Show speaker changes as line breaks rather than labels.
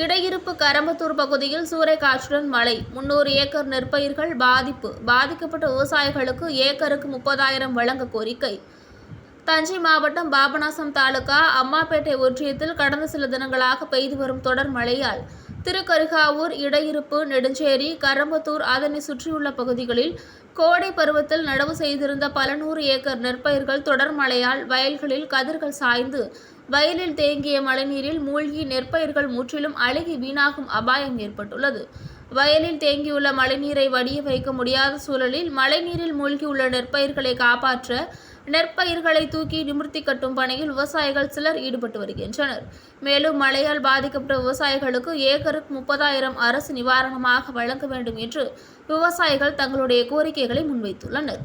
இடையிருப்பு கரம்பத்தூர் பகுதியில் சூறைக்காற்றுடன் மழை. முன்னூறு ஏக்கர் நெற்பயிர்கள் பாதிப்பு. பாதிக்கப்பட்ட விவசாயிகளுக்கு ஏக்கருக்கு முப்பதாயிரம் வழங்க கோரிக்கை. தஞ்சை மாவட்டம் பாபநாசம் தாலுகா அம்மாப்பேட்டை ஒன்றியத்தில் கடந்த சில தினங்களாக பெய்து வரும் தொடர் மழையால் திருக்கருகாவூர் இடையிருப்பு நெடுஞ்சேரி கரம்பத்தூர் அதனை சுற்றியுள்ள பகுதிகளில் கோடை பருவத்தில் நடவு செய்திருந்த பல நூறு ஏக்கர் நெற்பயிர்கள் தொடர் மழையால் வயல்களில் கதிர்கள் சாய்ந்து வயலில் தேங்கிய மழைநீரில் மூழ்கி நெற்பயிர்கள் முற்றிலும் அழுகி வீணாகும் அபாயம் ஏற்பட்டுள்ளது. வயலில் தேங்கியுள்ள மழைநீரை வடிய வைக்க முடியாத சூழலில் மழைநீரில் மூழ்கியுள்ள நெற்பயிர்களை காப்பாற்ற நெற்பயிர்களை தூக்கி நிமிர்த்தி கட்டும் பணியில் விவசாயிகள் சிலர் ஈடுபட்டு வருகின்றனர். மேலும் மழையால் பாதிக்கப்பட்ட விவசாயிகளுக்கு ஏக்கருக்கு முப்பதாயிரம் அரசு நிவாரணமாக வழங்க வேண்டும் என்று விவசாயிகள் தங்களுடைய கோரிக்கைகளை முன்வைத்துள்ளனர்.